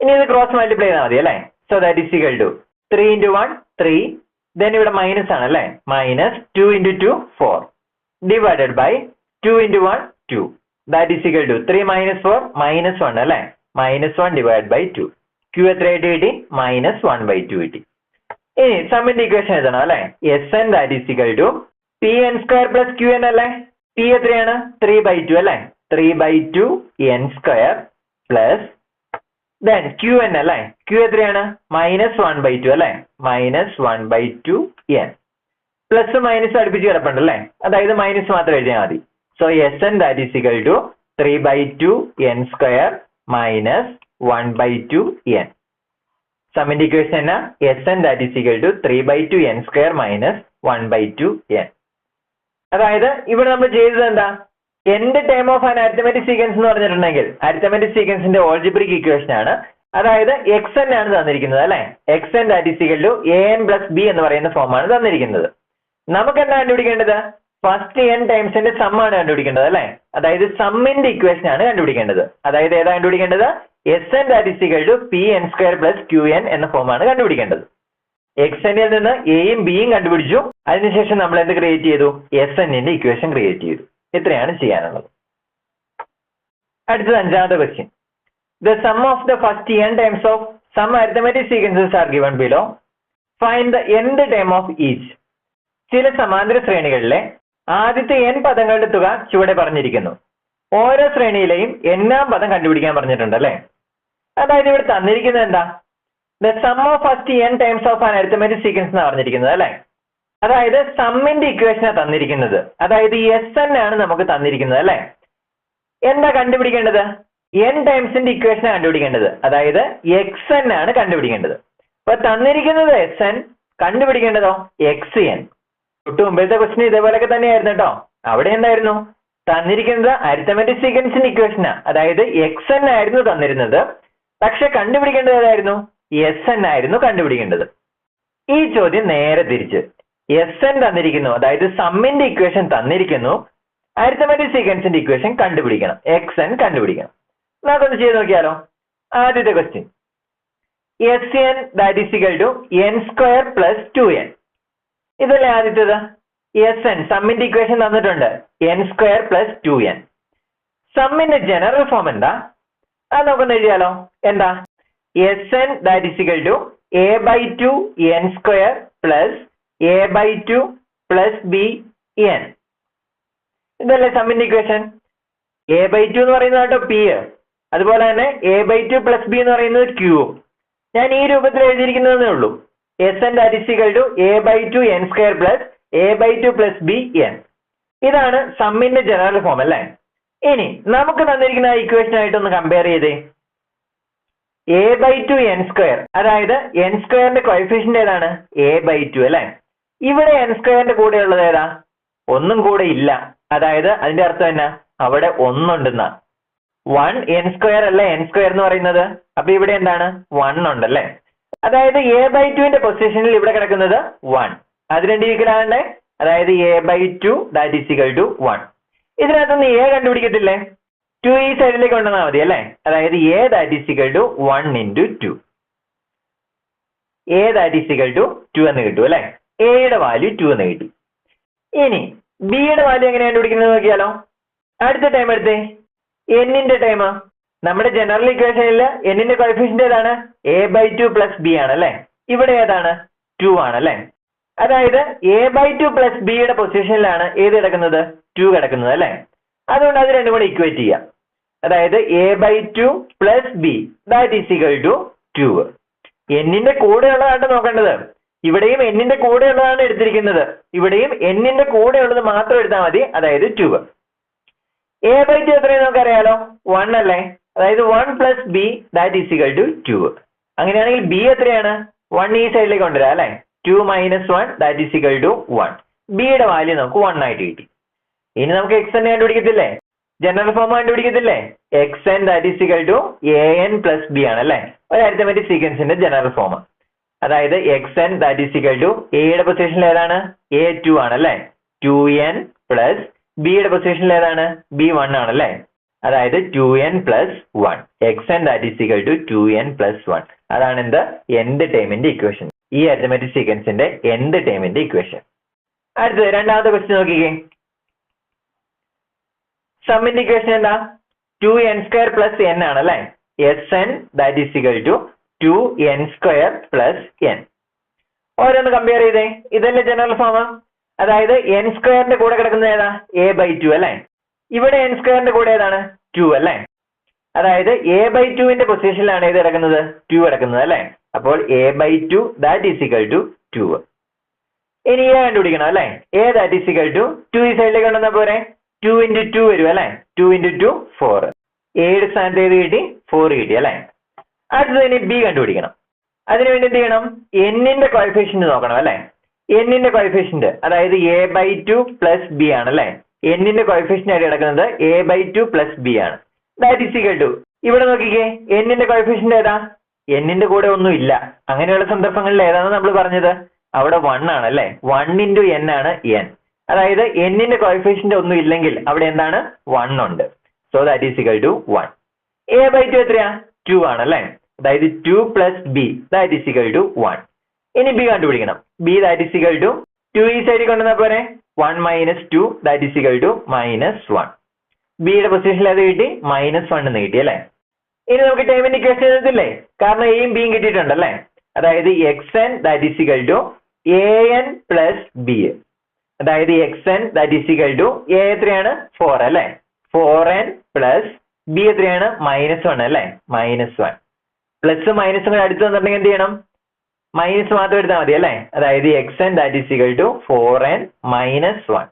ഇനി ഇത് ക്രോസ് മൾട്ടിപ്ലൈ ചെയ്താൽ മതി അല്ലേ? So that is equal to three into one three then ഇവിടെ മൈനസ് ആണ് അല്ലേ? Minus two into two four divided by two into one two that is equal to three minus four minus one അല്ലേ? Minus one divide by two Q എത്രയായിട്ട് കിട്ടി minus one by to കിട്ടി. ഇനി സമ്മിന്റെ equation എഴുതണം അല്ലെ? S N that is equal to P N square plus Q N അല്ലേ? P എത്രയാണ്? Three by two അല്ലേ? Three by two N square plus then Q N അല്ലേ? Q എത്രയാണ്? Minus one by two അല്ലേ? Minus one by two N plus minus അടുപ്പിച്ച് കിടപ്പുണ്ട് അല്ലേ? അതായത് മൈനസ് മാത്രം എഴുതിയാൽ മതി. So S N that is equal to three by two N square minus one by two N സമ്മിന്റെ equation എന്നാ? S N that is equal to three by two N square minus one by two N അതായത് ഇവിടെ നമ്മൾ ചെയ്തത് എന്താ? Nth term of an arithmetic sequence എന്ന് പറഞ്ഞിട്ടുണ്ടെങ്കിൽ arithmetic സീക്വൻസിന്റെ algebraic equation ആണ്. അതായത് എക്സ് എൻ ആണ് തന്നിരിക്കുന്നത് അല്ലെ? X N that to A N plus B എന്ന് പറയുന്ന ഫോം ആണ് തന്നിരിക്കുന്നത്. നമുക്ക് എന്താ കണ്ടുപിടിക്കേണ്ടത്? ഫസ്റ്റ് എൻ ടൈംസിന്റെ സം ആണ് കണ്ടുപിടിക്കേണ്ടത് അല്ലെ? അതായത് സമ്മിന്റെ ഇക്വേഷൻ ആണ് കണ്ടുപിടിക്കേണ്ടത്. അതായത് ഏതാ കണ്ടുപിടിക്കേണ്ടത്? S N that is to P N square plus Q N എന്ന ഫോമാണ് കണ്ടുപിടിക്കേണ്ടത്. എക്സ് എന്നിൽ നിന്ന് എയും ബിയും കണ്ടുപിടിച്ചു. അതിനുശേഷം നമ്മൾ എന്ത് ക്രിയേറ്റ് ചെയ്തു? എസ് എന്നിന്റെ ഇക്വേഷൻ ക്രിയേറ്റ് ചെയ്തു. ഇത്രയാണ് ചെയ്യാനുള്ളത്. അടുത്തത് അഞ്ചാമത്തെ question the sum of the first N terms of some arithmetic sequences are given below find the nth term of each ചില സമാന്തര ശ്രേണികളിലെ ആദ്യത്തെ എൻ പദങ്ങളുടെ തുക ചുവടെ പറഞ്ഞിരിക്കുന്നു. ഓരോ ശ്രേണിയിലെയും എണ്ണാം പദം കണ്ടുപിടിക്കാൻ പറഞ്ഞിട്ടുണ്ട് അല്ലെ? അതായത് ഇവിടെ തന്നിരിക്കുന്നത് എന്താ? The sum of first N terms of an arithmetic sequence എന്ന് പറഞ്ഞിരിക്കുന്നത് അല്ലെ? അതായത് സമ്മിന്റെ ഇക്വേഷനാണ് തന്നിരിക്കുന്നത്. അതായത് എസ് എൻ ആണ് നമുക്ക് തന്നിരിക്കുന്നത് അല്ലെ? എന്താ കണ്ടുപിടിക്കേണ്ടത്? എൻ ടൈംസിന്റെ ഇക്വേഷനാണ് കണ്ടുപിടിക്കേണ്ടത്. അതായത് എക്സ് എൻ ആണ് കണ്ടുപിടിക്കേണ്ടത്. അപ്പൊ തന്നിരിക്കുന്നത് എസ് എൻ കണ്ടുപിടിക്കേണ്ടതോ? എക്സ് എൻ തൊട്ട് മുമ്പത്തെ ക്വസ്റ്റ്യൻ ഇതേപോലെയൊക്കെ തന്നെയായിരുന്നു കേട്ടോ. അവിടെ എന്തായിരുന്നു? തന്നിരിക്കുന്നത് അരിത്തമെറ്റിക് സീക്വൻസിന്റെ ഇക്വേഷനാ അതായത് എക്സ് എൻ ആയിരുന്നു തന്നിരുന്നത്. പക്ഷെ കണ്ടുപിടിക്കേണ്ടത് ഏതായിരുന്നു? എസ് എൻ ആയിരുന്നു കണ്ടുപിടിക്കേണ്ടത്. ഈ ചോദ്യം നേരെ തിരിച്ച്. എസ് എൻ തന്നിരിക്കുന്നു. അതായത് സമ്മിന്റെ ഇക്വേഷൻ തന്നിരിക്കുന്നു. അരിത്തമെറ്റിക് സീക്വൻസിന്റെ ഇക്വേഷൻ കണ്ടുപിടിക്കണം. എക്സ് എൻ കണ്ടുപിടിക്കണം. നമുക്കൊന്ന് ചെയ്ത് നോക്കിയാലോ? ആദ്യത്തെ question S N that to N square plus two N ഇതല്ലേ ആദ്യത്തേത്? എസ് എൻ സമ്മിന്റെ ഇക്വേഷൻ തന്നിട്ടുണ്ട്. N square plus two N സമ്മിന്റെ general form എന്താ? അത് നമുക്കൊന്ന് എഴുതിയാലോ? എന്താ? S N that to A by two N square plus A by two plus B N ഇതല്ലേ സമ്മിന്റെ ഇക്വേഷൻ എ ബൈ ടു എന്ന് പറയുന്നത് കേട്ടോ പി അതുപോലെ തന്നെ A by two plus B എന്ന് പറയുന്നത് ക്യൂ ഞാൻ ഈ രൂപത്തിൽ എഴുതിയിരിക്കുന്നതേ ഉള്ളൂ. S N അരിസികൾ to A by two N square plus A by two plus B N ഇതാണ് സമ്മിന്റെ ജനറൽ ഫോം അല്ലേ? ഇനി നമുക്ക് തന്നിരിക്കുന്ന ഇക്വേഷൻ ആയിട്ട് ഒന്ന് കമ്പയർ ചെയ്തേ. A by two N square അതായത് എൻ സ്ക്വയറിന്റെ കോയിഫിഷ്യന്റ് ഏതാണ്? എ ബൈ ടു അല്ലെ? ഇവിടെ എൻ സ്ക്വയറിന്റെ കൂടെ ഉള്ളത് ഏതാ? ഒന്നും കൂടെ ഇല്ല. അതായത് അതിന്റെ അർത്ഥം എന്നാ? അവിടെ ഒന്നുണ്ടെന്ന. വൺ എൻ സ്ക്വയർ അല്ല? എൻ സ്ക്വയർ എന്ന് പറയുന്നത്? അപ്പൊ ഇവിടെ എന്താണ്? വൺ ഉണ്ടല്ലേ അതായത് എ ബൈ ടുവിന്റെ പൊസിഷനിൽ ഇവിടെ കിടക്കുന്നത് വൺ അത് രണ്ട് ഈക്വലാകണ്ടേ അതായത് A by two that is equal to one ഇതിനകത്തുനിന്ന് എ കണ്ടുപിടിക്കത്തില്ലേ? ടു ഈ സൈഡിലേക്ക് കൊണ്ടുവന്നാൽ മതി അല്ലേ? അതായത് A that is equal to one into two A that is equal to two എന്ന് കിട്ടും അല്ലേ? എയുടെ വാല്യൂ ടു എന്ന് കിട്ടി. ഇനി ബിയുടെ വാല്യൂ എങ്ങനെ കണ്ടുപിടിക്കുന്നത് നോക്കിയാലോ? അടുത്ത ടൈം എടുത്തേ. എന്നിന്റെ ടൈം നമ്മുടെ ജനറൽ ഇക്വേഷനിൽ എന്നിന്റെ കോയിഫിഷ്യന്റ് ഏതാണ്? A by two plus B ആണ് അല്ലെ? ഇവിടെ ഏതാണ്? ടു ആണ് അല്ലെ? അതായത് എ ബൈ ടു പ്ലസ് ബിയുടെ പൊസിഷനിലാണ് ഏത് കിടക്കുന്നത്? ടു കിടക്കുന്നത് അല്ലെ? അതുകൊണ്ട് അത് രണ്ടും കൂടെ ഇക്വേറ്റ് ചെയ്യാം. അതായത് A by two plus B that is equal to two എന്നിന്റെ കൂടെയുള്ളതാണ് നോക്കേണ്ടത്. ഇവിടെയും എന്നിന്റെ കൂടെയുള്ളതാണ് എടുത്തിരിക്കുന്നത്. ഇവിടെയും എന്നിന്റെ കൂടെയുള്ളത് മാത്രം എടുത്താൽ മതി. അതായത് ടു എ ബൈ ടു എത്രയും നമുക്കറിയാലോ? വൺ അല്ലേ? അതായത് one plus B that is equal to two അങ്ങനെയാണെങ്കിൽ ബി എത്രയാണ്? വൺ ഈ സൈഡിലേക്ക് കൊണ്ടുവരാം അല്ലേ? Two minus one that is equal to one ബിയുടെ വാല്യൂ നമുക്ക് വൺ ആയിട്ട് കിട്ടി. ഇനി നമുക്ക് എക്സ് എന്നെ കണ്ടുപിടിക്കത്തില്ലേ? General form കണ്ടുപിടിക്കത്തില്ലേ? X N that is equal to A N plus B ആണ് അല്ലേ? ഒരു അരിത്തമെറ്റിക് സീക്വൻസിന്റെ ജനറൽ ഫോം അതായത് X N that is equal to എയുടെ പൊസിഷനിൽ ഏതാണ്? എ ടു ആണ് അല്ലെ? ടു എൻ പ്ലസ് ബിയുടെ പൊസിഷനിൽ ഏതാണ്? ബി വൺ ആണ് അല്ലെ? അതായത് two N plus one X N that is equal to two N plus one അതാണ് എന്ത്? എന്ത് ടൈമിന്റെ ഇക്വേഷൻ ഈ അരിതമെറ്റിക് സീക്വൻസിന്റെ എന്ത് ടൈമിന്റെ ഇക്വേഷൻ അടുത്തത് രണ്ടാമത്തെ ക്വസ്റ്റ്യൻ നോക്കിക്കേ. സമ്മിന്റെ ഇക്വേഷൻ എന്താ? Two N square plus N ആണ് അല്ലെ? S N that is equal to two N square plus N ഓരോന്ന് കമ്പയർ ചെയ്തേ. ഇതല്ലേ ജനറൽ ഫോം അതായത് എൻ സ്ക്വയറിന്റെ കൂടെ കിടക്കുന്നത് ഏതാ? എ ബൈ ടു അല്ലെ? ഇവിടെ എൻ സ്ക്വയറിന്റെ കൂടെ ഏതാണ്? ടു അല്ലേ? അതായത് എ ബൈ ടുവിന്റെ പൊസിഷനിലാണ് ഏത് കിടക്കുന്നത്? ടു കിടക്കുന്നത് അല്ലേ? അപ്പോൾ A by two that is equal to two ഇനി എ കണ്ടുപിടിക്കണം അല്ലേ? A that is equal to two ഈ സൈഡിലേക്ക് കൊണ്ടുവന്ന പോരെ? ടു ഇന്റു ടു വരും അല്ലെ? ടു ഇന്റു ടു ഫോർ ഏഴ് സ്ഥാനത്ത് ഏത് കിട്ടി? ഫോർ കിട്ടി അല്ലെ? അടുത്തത് തന്നെ ബി കണ്ടുപിടിക്കണം. അതിനുവേണ്ടി എന്ത് ചെയ്യണം? എന്നിന്റെ കോയഫിഷ്യന്റ് നോക്കണം അല്ലെ? എന്നിന്റെ കോയഫിഷ്യന്റ് അതായത് A by two plus B ആണ് അല്ലെ? എന്നിന്റെ കോയിഫിഷ്യന്റ് ആയിട്ട് കിടക്കുന്നത് A by two plus B ആണ്. ദാറ്റ് ഇസ് ഈക്വൽ ടു ഇവിടെ നോക്കിക്കേ എന്നിന്റെ കോയഫിഷ്യന്റ് ഏതാ? എന്നിന്റെ കൂടെ ഒന്നും ഇല്ല. അങ്ങനെയുള്ള സന്ദർഭങ്ങളിൽ ഏതാണ് നമ്മൾ പറഞ്ഞത്? അവിടെ വൺ ആണ് അല്ലെ? വൺ ഇന്റു എൻ ആണ് എൻ അതായത് എന്നിന്റെ കോയഫിഷ്യന്റ് ഒന്നും ഇല്ലെങ്കിൽ അവിടെ എന്താണ്? വൺ ഉണ്ട്. So that is equal to one A by two എത്രയാ? ടു ആണ് അല്ലെ? അതായത് two plus B that is equal to one ഇനി ബി കണ്ടുപിടിക്കണം. B that is equal to two ഈ സൈഡിൽ കൊണ്ടുവന്നാൽ പോരെ? One minus two that is equal to minus one ബിയുടെ പൊസിഷനിൽ അത് കിട്ടി മൈനസ് വൺ എന്ന് കിട്ടി അല്ലേ? ഇനി നമുക്ക് ടൈമിന്റെ ഇക്വേഷൻ എഴുതില്ലേ കാരണം എയും ബിയും കിട്ടിയിട്ടുണ്ട് അല്ലേ? അതായത് X N that is equal to A N plus B അതായത് X N that is equal to A എത്രയാണ്? ഫോർ അല്ലേ? ഫോർ എൻ പ്ലസ് ബി എത്രയാണ്? മൈനസ് വൺ അല്ലേ? മൈനസ് വൺ പ്ലസ് മൈനസ് കൂടെ അടുത്ത് വന്നിട്ടുണ്ടെങ്കിൽ എന്ത് ചെയ്യണം? മൈനസ് മാത്രം എടുത്താൽ മതി അല്ലേ? അതായത് X N that is equal to four N minus one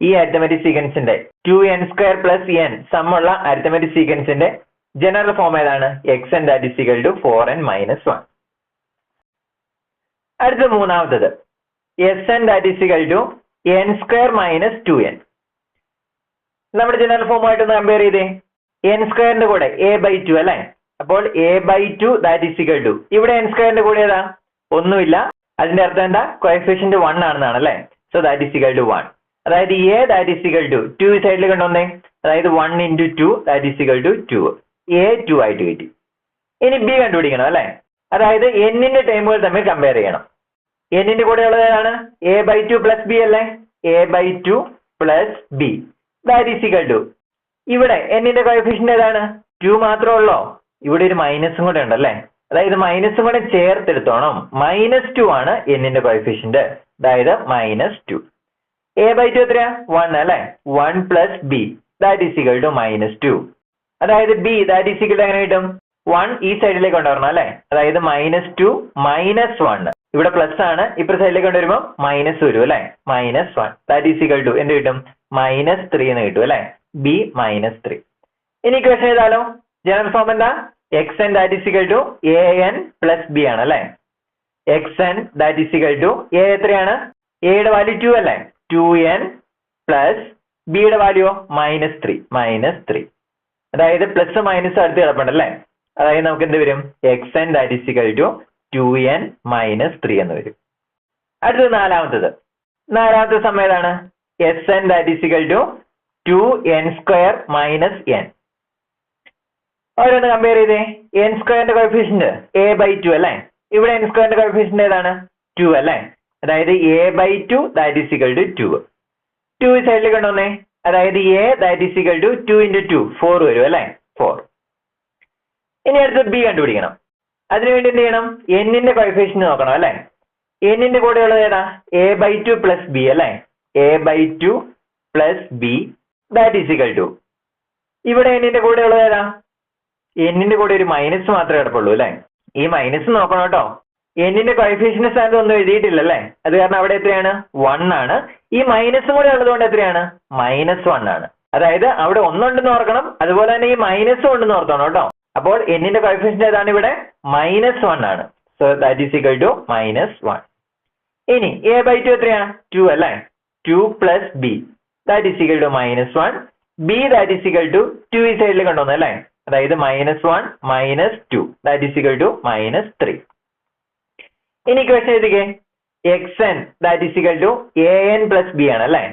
ഈ arithmetic സീക്വൻസിന്റെ two N square plus N സമ്മുള്ള arithmetic സീക്വൻസിന്റെ ജനറൽ ഫോം ഏതാണ്? X N that is equal to four N minus one അടുത്ത മൂന്നാമത്തത്. S N that is equal to N square minus two N നമ്മുടെ general ഫോമുമായിട്ട് ഒന്ന് compare ചെയ്തേ. N സ്ക്വയറിന്റെ കൂടെ എ ബൈ ടു അല്ലെ? അപ്പോൾ A by two that is equal to ഇവിടെ എൻ സ്ക്വയറിന്റെ കൂടെ ഏതാ? ഒന്നുമില്ല. അതിന്റെ അർത്ഥം എന്താ? കോയഫിഷ്യന്റ് വൺ ആണെന്നാണ് അല്ലേ? So that is equal to one അതായത് A that is equal to two സൈഡിൽ കൊണ്ടുവന്നേ അതായത് one into two that is equal to two A two ആയിട്ട് കിട്ടി. ഇനി ബി കണ്ടുപിടിക്കണം അല്ലേ? അതായത് എന്നിന്റെ ടൈമുകൾ തമ്മിൽ കമ്പയർ ചെയ്യണം. എന്നിന്റെ കൂടെ ഉള്ളത് ഏതാണ്? A by two plus B അല്ലേ? A by two plus B that is equal to ഇവിടെ എന്നിന്റെ കോയഫിഷ്യന്റ് ഏതാണ്? ടു മാത്രമേ ഉള്ളോ? ഇവിടെ ഒരു മൈനസും കൂടെ ഉണ്ട് അല്ലേ അതായത് മൈനസും കൂടെ ചേർത്തെടുത്തോണം. മൈനസ് ടു ആണ് എന്നിന്റെ കോയഫിഷ്യന്റ് അതായത് minus two A by two എത്രയാ? വൺ അല്ലെ? One plus B that is equal to minus two അതായത് ബി ദാറ്റ് ഈസ് ഈക്വൽ എങ്ങനെ കിട്ടും? വൺ ഈ സൈഡിലേക്ക് കൊണ്ടുവരണം അല്ലെ? അതായത് മൈനസ് ടു മൈനസ് വൺ ഇവിടെ പ്ലസ് ആണ് ഇപ്പുറ സൈഡിലേക്ക് കൊണ്ടുവരുമ്പോൾ മൈനസ് വരും അല്ലെ? Minus one that is equal to എന്ത് കിട്ടും? മൈനസ് ത്രീ എന്ന് കിട്ടും അല്ലെ? ബി മൈനസ് ത്രീ ഇനി ഇക്വേഷൻ ചെയ്താലോ ജനറൽ ഫോം എന്താ? X N that is equal to A N plus B ആണ് അല്ലെ? X N that is equal to A എത്രയാണ്? എയുടെ വാല്യൂ ടു അല്ലേ? ടു എൻ പ്ലസ് ബിയുടെ value minus three minus three അതായത് പ്ലസ് മൈനസ് അടുത്ത് കിടപ്പുണ്ട് അല്ലേ? അതായത് നമുക്ക് എന്ത് വരും? X N that is equal to two N minus three എന്ന് വരും. അടുത്തത് നാലാമത്തത്. നാലാമത്തെ സമയം ഏതാണ്? S N that is equal to two N square minus N ഓരോന്ന് കമ്പയർ ചെയ്തേ? എൻ സ്ക്വയറിന്റെ കോഫിഷ്യന്റ് എ ബൈ ടു അല്ലേ? ഇവിടെ എൻ സ്ക്വയറിന്റെ കോഫിഷ്യന്റ് ഏതാണ്? ടു അല്ലേ? അതായത് A by two that is equal to two two സൈഡിൽ കണ്ടോന്നേ അതായത് A that is equal to two into two four വരും അല്ലേ? ഫോർ ഇനി അടുത്ത് ബി കണ്ടുപിടിക്കണം. അതിനുവേണ്ടി എന്ത് ചെയ്യണം? എന്നിന്റെ കോഫിഷ്യന്റ് നോക്കണം അല്ലേ? എന്നിന്റെ കൂടെ ഉള്ളത് ഏതാ? A by two plus B അല്ലേ? A by two plus B that is equal to ഇവിടെ എന്നിന്റെ കൂടെ ഉള്ളത് ഏതാ? എന്നിന്റെ കൂടെ ഒരു മൈനസ് മാത്രമേ കിടപ്പുള്ളൂ അല്ലേ? ഈ മൈനസ് നോക്കണം കേട്ടോ. എന്നിന്റെ കോയിഫിഷ്യന്റ് സ്ഥാനത്ത് ഒന്നും എഴുതിയിട്ടില്ല അല്ലേ അത് കാരണം അവിടെ എത്രയാണ്? വൺ ആണ്. ഈ മൈനസും കൂടെ ഉള്ളതുകൊണ്ട് എത്രയാണ്? മൈനസ് വൺ ആണ്. അതായത് അവിടെ ഒന്നുണ്ടെന്ന് ഓർക്കണം അതുപോലെ തന്നെ ഈ മൈനസും ഉണ്ടെന്ന് ഓർത്തണം കേട്ടോ. അപ്പോൾ എന്നിന്റെ കോയിഫിഷ്യന്റ് ഏതാണ് ഇവിടെ? മൈനസ് വൺ ആണ്. So that is equal to minus one ഇനി എ ബൈ ടു എത്രയാണ്? ടു അല്ലേ? Two plus B that is equal to minus one B that is equal to two ഈ സൈഡിൽ കൊണ്ടുവന്നു അല്ലേ അതായത് minus one minus two that is equal to minus three ഇനി question എഴുതിക്കേ. X N that is equal to A N plus B ആണ് അല്ലേ?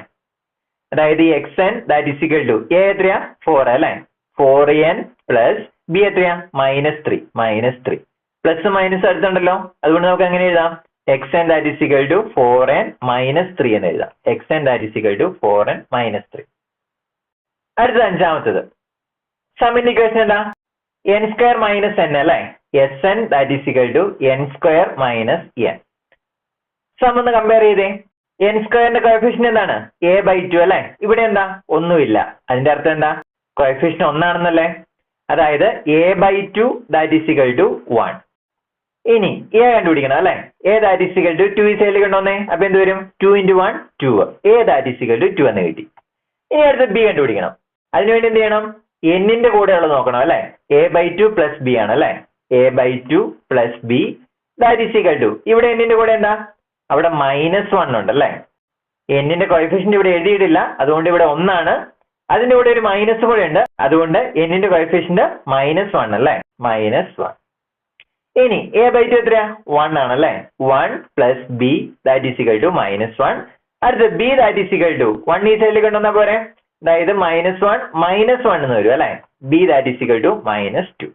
അതായത് X N that is equal to A എത്രയാ? ഫോർ അല്ലേ? ഫോർ എൻ പ്ലസ് ബി എത്രയാ? Minus three minus three plus minus അടുത്തുണ്ടല്ലോ. അതുകൊണ്ട് നമുക്ക് എങ്ങനെ എഴുതാം? X N that is equal to four N minus three എന്ന് എഴുതാം. X N that is equal to four N minus three അടുത്തത് അഞ്ചാമത്തത്. സമ്മിന്റെ ഇക്വേഷൻ എന്താ? എൻ സ്ക്വയർ മൈനസ് എൻ അല്ലേ? S N that is equal to N square minus N sum ഒന്ന് compare ചെയ്തേ. N സ്ക്വയറിന്റെ കോഫിഷ്യൻ എന്താണ്? എ ബൈ ടു അല്ലേ? ഇവിടെ എന്താ? ഒന്നുമില്ല. അതിന്റെ അർത്ഥം എന്താ? കോഫിഷ്യൻ ഒന്നാണെന്നല്ലേ? അതായത് A by two that is equal to one ഇനി എ കണ്ടുപിടിക്കണം അല്ലെ? A that is equal to two ഈ സൈഡിൽ കണ്ടോന്നേ അപ്പൊ എന്ത് വരും? Two into one two A that is equal to two എന്ന് കിട്ടി. ഇനി അടുത്ത് ബി കണ്ടുപിടിക്കണം. അതിനുവേണ്ടി എന്ത് ചെയ്യണം? എന്നിന്റെ കൂടെയുള്ളത് നോക്കണം അല്ലെ? A by two plus B ആണ് അല്ലെ? A by two plus B that is two ഇവിടെ എന്നിന്റെ കൂടെ എന്താ? അവിടെ മൈനസ് വൺ ഉണ്ട് അല്ലെ? എന്നിന്റെ കോയിഫിഷ്യന്റ് ഇവിടെ എഴുതിയിട്ടില്ല അതുകൊണ്ട് ഇവിടെ ഒന്നാണ്. അതിന്റെ കൂടെ ഒരു മൈനസ് കൂടെ ഉണ്ട് അതുകൊണ്ട് എന്നിന്റെ കോയിഫിഷ്യന്റ് മൈനസ് വൺ അല്ലേ? മൈനസ് വൺ ഇനി എ ബൈ ടു എത്രയാ? വൺ ആണ് അല്ലേ? One plus B that is equal to minus one അടുത്ത് B that is equal to one ഈ സൈഡിൽ കൊണ്ടുവന്നാൽ പോരെ? അതായത് മൈനസ് വൺ മൈനസ് വൺ എന്ന് വരും അല്ലെ? B that is equal to minus two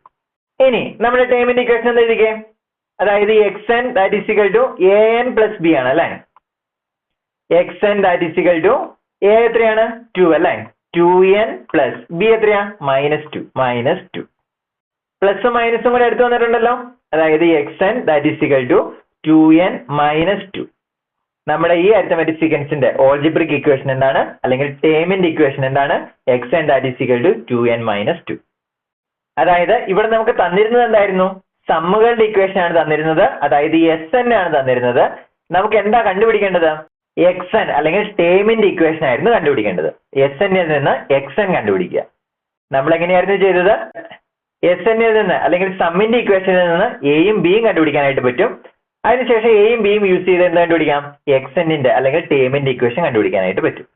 ഇനി നമ്മുടെ ടൈമിന്റെ ഇക്വേഷൻ എന്താ എഴുതിക്കേ? അതായത് X N that is equal to A N plus B ആണ് അല്ലെ? X N that is equal to A എത്രയാണ്? ടു അല്ലെ? ടു എൻ പ്ലസ് ബി എത്രയാ? മൈനസ് ടു മൈനസ് ടു പ്ലസും മൈനസും കൂടെ എടുത്തു വന്നിട്ടുണ്ടല്ലോ. അതായത് X N that is equal to two N minus two നമ്മുടെ ഈ അരിത്തമെറ്റിക് സീക്വൻസിന്റെ ഓൾജിബ്രിക് ഇക്വേഷൻ എന്താണ്? അല്ലെങ്കിൽ ടേമിന്റെ ഇക്വേഷൻ എന്താണ്? X N that two N minus minus two അതായത് ഇവിടെ നമുക്ക് തന്നിരുന്നത് എന്തായിരുന്നു? സമ്മുകളുടെ ഇക്വേഷൻ ആണ് തന്നിരുന്നത്. അതായത് എസ് എൻ ആണ് തന്നിരുന്നത്. നമുക്ക് എന്താ കണ്ടുപിടിക്കേണ്ടത്? എക്സ് എൻ അല്ലെങ്കിൽ ടേമിന്റെ ഇക്വേഷൻ ആയിരുന്നു കണ്ടുപിടിക്കേണ്ടത്. എസ് എന്നിൽ നിന്ന് എക്സ് എൻ കണ്ടുപിടിക്കുക. നമ്മൾ എങ്ങനെയായിരുന്നു ചെയ്തത്? എസ് എന്നിൽ നിന്ന് അല്ലെങ്കിൽ സമ്മിന്റെ ഇക്വേഷനിൽ നിന്ന് എയും ബിയും കണ്ടുപിടിക്കാനായിട്ട് പറ്റും. അതിനുശേഷം എയും ബിയും യൂസ് ചെയ്ത് എന്ത് കണ്ടുപിടിക്കാം? എക്സെന്റിന്റെ അല്ലെങ്കിൽ ടേമിന്റെ ഇക്വേഷൻ കണ്ടുപിടിക്കാനായിട്ട് പറ്റും.